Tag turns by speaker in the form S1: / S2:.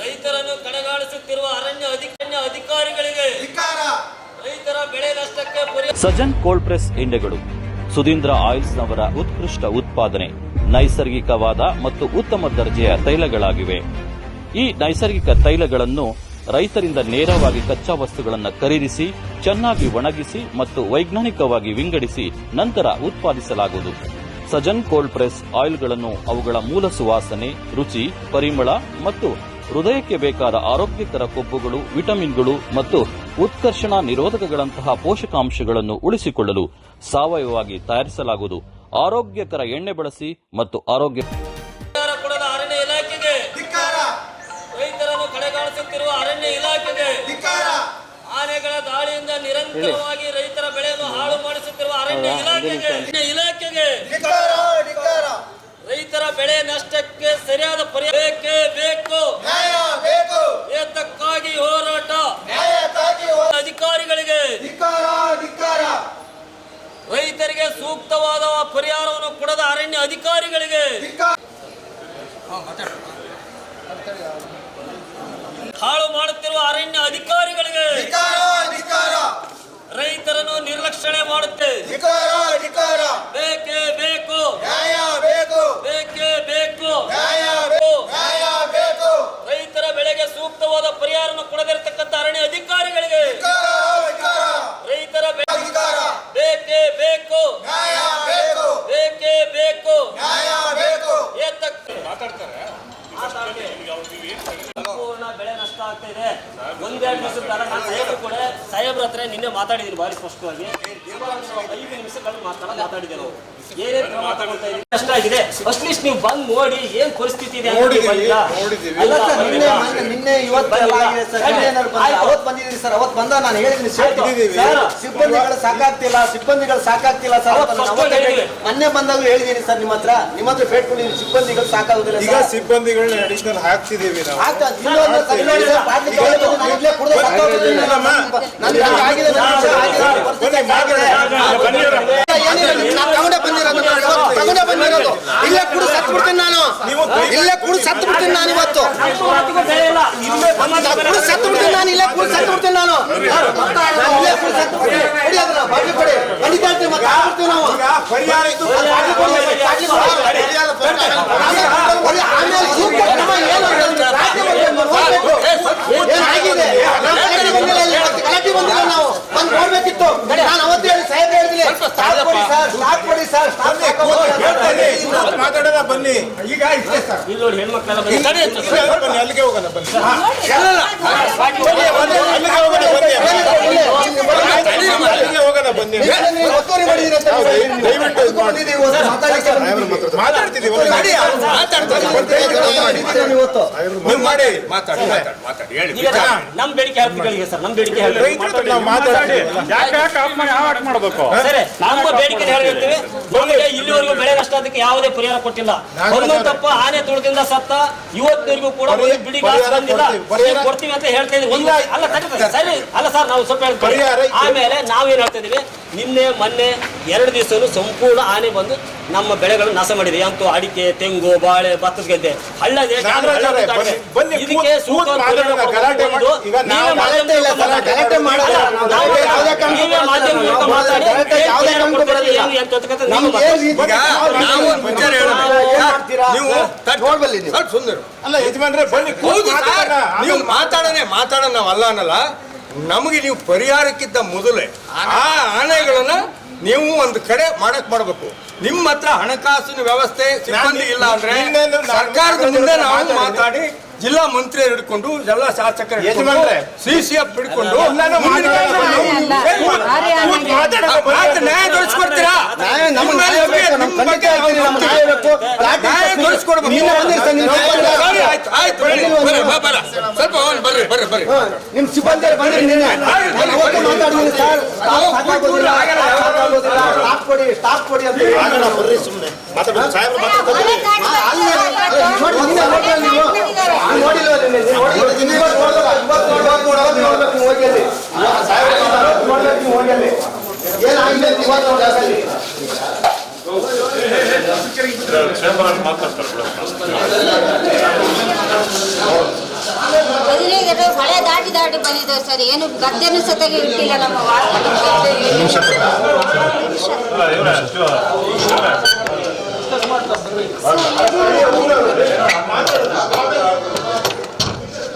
S1: ರೈತರನ್ನು ಕಡೆಗಾಣಿಸುತ್ತಿರುವ ಅರಣ್ಯ ಅಧಿಕಾರಣ್ಯ ಅಧಿಕಾರಿಗಳಿಗೆ ರೈತರ ಬೆಳೆ ನಷ್ಟಕ್ಕೆ ಪರಿಹಾರ
S2: ಸಜನ್ ಕೋಲ್ಡ್ ಪ್ರೆಸ್ ಎಣ್ಣೆಗಳು ಸುಧೀಂದ್ರ ಆಯಿಲ್ಸ್ ನವರ ಉತ್ಕೃಷ್ಟ ಉತ್ಪಾದನೆ ನೈಸರ್ಗಿಕವಾದ ಮತ್ತು ಉತ್ತಮ ದರ್ಜೆಯ ತೈಲಗಳಾಗಿವೆ. ಈ ನೈಸರ್ಗಿಕ ತೈಲಗಳನ್ನು ರೈತರಿಂದ ನೇರವಾಗಿ ಕಚ್ಚಾ ವಸ್ತುಗಳನ್ನು ಖರೀದಿಸಿ, ಚೆನ್ನಾಗಿ ಒಣಗಿಸಿ ಮತ್ತು ವೈಜ್ಞಾನಿಕವಾಗಿ ವಿಂಗಡಿಸಿ ನಂತರ ಉತ್ಪಾದಿಸಲಾಗುವುದು. ಸಜನ್ ಕೋಲ್ಡ್ ಪ್ರೆಸ್ ಆಯಿಲ್ಗಳನ್ನು ಅವುಗಳ ಮೂಲ ಸುವಾಸನೆ, ರುಚಿ, ಪರಿಮಳ ಮತ್ತು ಹೃದಯಕ್ಕೆ ಬೇಕಾದ ಆರೋಗ್ಯಕರ ಕೊಬ್ಬುಗಳು, ವಿಟಮಿನ್ಗಳು ಮತ್ತು ಉತ್ಕರ್ಷಣ ನಿರೋಧಕಗಳಂತಹ ಪೋಷಕಾಂಶಗಳನ್ನು ಉಳಿಸಿಕೊಳ್ಳಲು ಸಾವಯವವಾಗಿ ತಯಾರಿಸಲಾಗುವುದು. ಆರೋಗ್ಯಕರ ಎಣ್ಣೆ ಬಳಸಿ ಮತ್ತು ಆರೋಗ್ಯ
S1: ಕಡೆಗಾಣಿಸುತ್ತಿರುವ ಅರಣ್ಯ ಇಲಾಖೆಗೆ ಆನೆಗಳ ದಾಳಿಯಿಂದ ನಿರಂತರವಾಗಿ ರೈತರ ಬೆಳೆಯನ್ನು ಹಾಳು ಮಾಡಿಸುತ್ತಿರುವ ಅರಣ್ಯ ಇಲಾಖೆಗೆ ಅರಣ್ಯ ಇಲಾಖೆಗೆ ರೈತರ ಬೆಳೆ ನಷ್ಟಕ್ಕೆ ಸರಿಯಾದ ಪರಿಹಾರಕ್ಕೆ ಬೇಕೇ ಬೇಕು. ಏತಕ್ಕಾಗಿ ಹೋರಾಟ. ಅಧಿಕಾರಿಗಳಿಗೆ ರೈತರಿಗೆ ಸೂಕ್ತವಾದ ಪರಿಹಾರವನ್ನು ಕೊಡದ ಅರಣ್ಯ ಅಧಿಕಾರಿಗಳಿಗೆ ಹಾಳು ಮಾಡುತ್ತಿರುವ ಅರಣ್ಯ ಅಧಿಕಾರಿಗಳಿಗೆ ರೈತರನ್ನು ನಿರ್ಲಕ್ಷಣೆ ಮಾಡುತ್ತೆ. ao viver. ಸಂಪೂರ್ಣ ಬೆಳೆ ನಷ್ಟ ಆಗ್ತಾ ಇದೆ. ಒಂದೆರಡು ದಿವಸದ ಕಾಲ ನಾನು ಸಾಹೇಬ್ರು ಕೂಡ ಸಾಹೇಬ್ರ ಹತ್ರ ನಿನ್ನೆ ಮಾತಾಡಿದೀನಿ ಭಾರಿ ಸ್ಪಷ್ಟವಾಗಿ. ಐದು ನಿಮಿಷಗಳು ಮಾತಾಡ ಮಾತಾಡಿದೆ ನಾವು. ಏನೇನು ಕ್ರಮ ತಗೊಳ್ತಾ ಇದೀವಿ ಕಷ್ಟ ಆಗಿದೆ. ಅಟ್ಲೀಸ್ಟ್ ನೀವು ಬಂದು ನೋಡಿ ಏನ್ ಪರಿಸ್ಥಿತಿ ಇದೆ
S3: ನಿನ್ನೆ ಇವತ್ತು ಸರ್. ಅವತ್ತು ಬಂದ ನಾನು ಹೇಳಿದ್ದೀನಿ ಸಿಬ್ಬಂದಿಗಳು ಸಾಕಾಗ್ತಿಲ್ಲ ಸಿಬ್ಬಂದಿಗಳು ಸಾಕಾಗ್ತಿಲ್ಲ ಸರ್. ಮೊನ್ನೆ ಬಂದಾಗ ಹೇಳಿದ್ದೀನಿ ಸರ್ ನಿಮ್ಮ ಹತ್ರ. ನಿಮ್ಮ ಹತ್ರ ಬೇಡ್ಕೊಂಡಿದ್ದೀನಿ ಸಿಬ್ಬಂದಿಗಳು ಸಾಕಾಗುದಿಲ್ಲ
S4: ಈಗ ಸಿಬ್ಬಂದಿಗಳನ್ನ ಅಡಿಷನಲ್ ಹಾಕ್ತಿದೀವಿ ನಾವು.
S3: ತೊಗೊಂಡು ಕುಡ್ದು ತಗೊಂಡೇ ಬಂದಿರೋದು ಇಲ್ಲೇ ಕುಡು ಸತ್ತು ಬಿಡ್ತೀನಿ ನಾನು ಇಲ್ಲೇ ಕುಡು ಸತ್ತು ಬಿಡ್ತೀನಿ ನಾನು ಇವತ್ತು
S1: ಇಲ್ಲ.
S3: ನಾನು ಕುಡು ಸತ್ತು ಬಿಡ್ತೀನಿ ನಾನು ಇಲ್ಲೇ ಕುಡು ಸತ್ತು ಬಿಡ್ತೀನಿ ನಾನು ನಾನು ಇಲ್ಲೇ ಕುಡು ಸತ್ತು ಬಿಡ್ತೀನಿ ಕೊಡಿ ಅದನ್ನ ಬಾಟ್ಲಿ ಕೊಡಿ ಖಂಡಿತ ಹೇಳ್ತೀನಿ ಮತ್ತೆ ಆಗ್ಬಿಡ್ತೀವಿ ನಾವು
S4: ಈಗ ಪರಿಹಾರ ಇತ್ತು
S3: ಬಾಟ್ಲಿ ಕೊಡಿ, ಬಾಟ್ಲಿ ಕೊಡಿ. ಆಮೇಲೆ- ಆಮೇಲೆ ಸೂಕ್ತ ಕ್ರಮ ಏನು ಅಂತ ರಾಜ್ಯ ಬಗ್ಗೆ ನೋಡ್ಬೇಕು. ಏನಾಗಿದೆ ನಾವು ಗಲಾಟೆ ಬಂದಿಲ್ಲ ಇಲ್ಲಿ, ಇವತ್ತು ಗಲಾಟೆ ಬಂದಿಲ್ಲ ನಾವು ಬಂದು ನೋಡ್ಬೇಕಿತ್ತು ನಾನು ಅವತ್ತು ಹೇಳಿ ಸಾಹೇಬ್ ಹೇಳಿದ್ರಿ ಸ್ಟಾಪ್ ಕೊಡಿ ಸರ್ ಸ್ಟಾಪ್ ಕೊಡಿ ಸರ್ ಸ್ಟಾಪ್
S4: ಬನ್ನಿ, ಇನ್ನೊಂದು ಮಾತಾಡೋಣ ಬನ್ನಿ ಈಗ ಇಷ್ಟೇ ಸರ್
S1: ಇಲ್ಲಿ ನೋಡಿ ಹೆಣ್ಮಕ್ಳೆಲ್ಲ ಬಂದು ತಡೆ ಅಂತ ಸರ್.
S4: ಇಲ್ಲೇ ಬನ್ನಿ ಅಲ್ಲಿಗೆ ಹೋಗೋಣ ಬನ್ನಿ
S1: ಬಾಕಿ
S4: ಬನ್ನಿ, ಅಲ್ಲಿಗೆ ಹೋಗೋಣ ಬನ್ನಿ ಅಲ್ಲಿಗೆ ಹೋಗೋಣ ಬನ್ನಿ
S3: ಅಂತ
S4: ದಯವಿಟ್ಟು ಇದು ಮಾಡಿ.
S3: ಬಂದಿದ್ದೀವಿ ಇವತ್ತು ಮಾತಾಡ್ಲಿಕ್ಕೆ ಬಂದಿದ್ದೀವಿ.
S4: ಮಾತಾಡ್ತಿದೀವಿ ಒಂದು ಮಾಡಿ.
S3: ಬಂದಿದ್ದೀರಿ ಇವತ್ತು
S4: ನೀವು ಮಾಡಿ
S1: ಈಗ ನಮ್ ಬೇಡಿಕೆ ಹೇಳ್ತೀವಿ ಸರ್ ನಮ್ ಬೇಡಿಕೆ ಹೇಳ್ತೀವಿ
S4: ರೈತರ ಹತ್ರ ನಾವು ಮಾತಾಡ್ತೀವಿ
S1: ಸರಿ ನಮ್ಮ ಬೇಡಿಕೆ ಹೇಳಿರ್ತೀವಿ ನಮಗೆ ಇಲ್ಲಿವರೆಗೂ ಬೆಳೆ ನಷ್ಟ ಅದಕ್ಕೆ ಯಾವುದೇ ಪರಿಹಾರ ಕೊಟ್ಟಿಲ್ಲ ತಪ್ಪ ಆನೆ ತುಳಿದಿಂದ ಸತ್ತ ಇವತ್ತಿನವರೆಗೂ ಕೂಡ ಒಂದು ಬಿಡಿ ಬಂದಿಲ್ಲ.
S4: ಕೊಡ್ತೀವಿ.
S1: ನೀವು ಕೊಡ್ತೀವಿ ಅಂತ ಹೇಳ್ತಾ ಇದ್ದೀವಿ ಒಂದು ಅಲ್ಲ ಸರಿ. ಅಲ್ಲ ಸರ್ ನಾವು ಸ್ವಲ್ಪ ಹೇಳ್ತೀವಿ. ಆಮೇಲೆ ನಾವೇನ್ ಹೇಳ್ತಾ ಇದೀವಿ ನಿನ್ನೆ ಮೊನ್ನೆ ಎರಡು ದಿವಸನು ಸಂಪೂರ್ಣ ಆನೆ ಬಂದು ನಮ್ಮ ಬೆಳೆಗಳನ್ನು ನಾಶ ಮಾಡಿದೆ. ಅಂತೂ ಅಡಿಕೆ ತೆಂಗು ಬಾಳೆ ಭತ್ತದ ಗದ್ದೆ ಹಳ್ಳ ದೇಶ
S4: ನಾಗರಾಜ್ ಬನ್ನಿ, ಬನ್ನಿ,
S1: ಇದಕ್ಕೆ
S4: ಕೂತ್-
S1: ಸೂಕ್ತ ಮಾಧ್ಯಮ ಮಾತಾಡಿ. ನೀವು
S3: ನಮ್ಗೆ ಏನ್ ರೀತಿ-
S4: ನಾವು
S3: ಏನ್ ಮಾಡ್ತೀರಾ?
S5: ನೀವು
S3: ನೋಡ್ಬಲ್ಲಿ ನೀವು.
S5: ಸ್ವಲ್ಪ ಸುಂದರ
S4: ಅಲ್ಲ ಯಜಮಾನ್ರೆ ಬನ್ನಿ ಕೂತ್
S5: ಹೌದು ಸರ್.
S4: ಮಾತಾಡೋಣ.
S5: ನೀವು ಮಾತಾಡನೆ ಮಾತಾಡೋಣ ನಾವು ಅಲ್ಲ ಅನ್ನಲ್ಲ ನಮಗೆ ನೀವು ಪರಿಹಾರಕ್ಕಿಂತ ಮೊದಲೇ ಆ ಆನೆಗಳನ್ನ ನೀವು ಒಂದು ಕಡೆ ಮಾಡಕ್ ಮಾಡಬೇಕು ನಿಮ್ಮ ಹತ್ರ ಹಣಕಾಸಿನ ವ್ಯವಸ್ಥೆ ಸಿಬ್ಬಂದಿ ಇಲ್ಲ ಅಂದ್ರೆ
S4: ನಾನು
S5: ಸರ್ಕಾರದ ಮುಂದೆ ನಾವು ಮಾತಾಡಿ ಜಿಲ್ಲಾ ಮಂತ್ರಿ ಹಿಡ್ಕೊಂಡು ಎಲ್ಲ ಶಾಸಕರು
S4: ಯಜಮಾನ್ರೆ.
S5: ಸಿ ಸಿ ಎಫ್ ಹಿಡ್ಕೊಂಡು
S4: ಎಲ್ಲಾನು
S5: ಮುಂದಿನ. ಮಾತು ನ್ಯಾಯ ನಿಮ್ಮ
S3: ಬೇಕು,
S5: ನಿಮ್ಮ ಬಗ್ಗೆ
S3: ಖಂಡಿತ ಹೇಳ್ತೀನಿ, ನಮ್ಗೆ ನ್ಯಾಯ ಬೇಕು. ಲಾಠಿ
S5: ನ್ಯಾಯ
S3: ಚಾರ್ಜ್
S5: ತೋರಿಸ್ಕೊಡ್ಬೇಕು.
S3: ನಿನ್ನೆ ಬಂದಿರಿ ಸರ್, ನೀವು ಬಂದಿರಿ.
S5: ಸರಿ, ಆಯ್ತು ಆಯ್ತು ಬರ್ರಿ ಬರ್ರಿ, ಬಾ, ಬರ. ಸ್ವಲ್ಪ ಅವ್ನು ಬರ್ರಿ ಬರ್ರಿ ಬರ್ರಿ
S3: ಹಾ, ನಿಮ್ ಸಿಬ್ಬಂದಿ ಬಂದಿರಿ ನಿನ್ನೆ ನಾನು ಸರ್ ಸ್ಟಾಪ್ ಸಾಕಾಗೋದಿಲ್ಲ ಸ್ಟಾಪ್ ಸಾಕಾಗೋದಿಲ್ಲ ಸ್ಟಾಪ್ ಕೊಡಿ ಸ್ಟಾಪ್ ಕೊಡಿ ಅಂತ ಹೇಳಿ.
S4: ಬರ್ರಿ ಸುಮ್ಮನೆ ಮಾತಾಡೋಣ ಸಾಹೇಬ್ರು ಮಾತಾಡ್ತಾರೆ
S3: ಆ, ಅಲ್ಲಿ ನೋಡಿ, ನಿನ್ನೆ ನೋಡ್ರಿ ನೀವು
S6: ಬದಲಿಗೆ ಹಳೆ ದಾಟಿ ದಾಟಿ ಬಂದಿದ್ದೇವೆ ಸರ್. ಏನು ಗದ್ದೆನೂ ಸತೆಗೆ ಇಟ್ಟಿಲ್ಲ ನಮ್ಮ ವಾರ್ಡ್.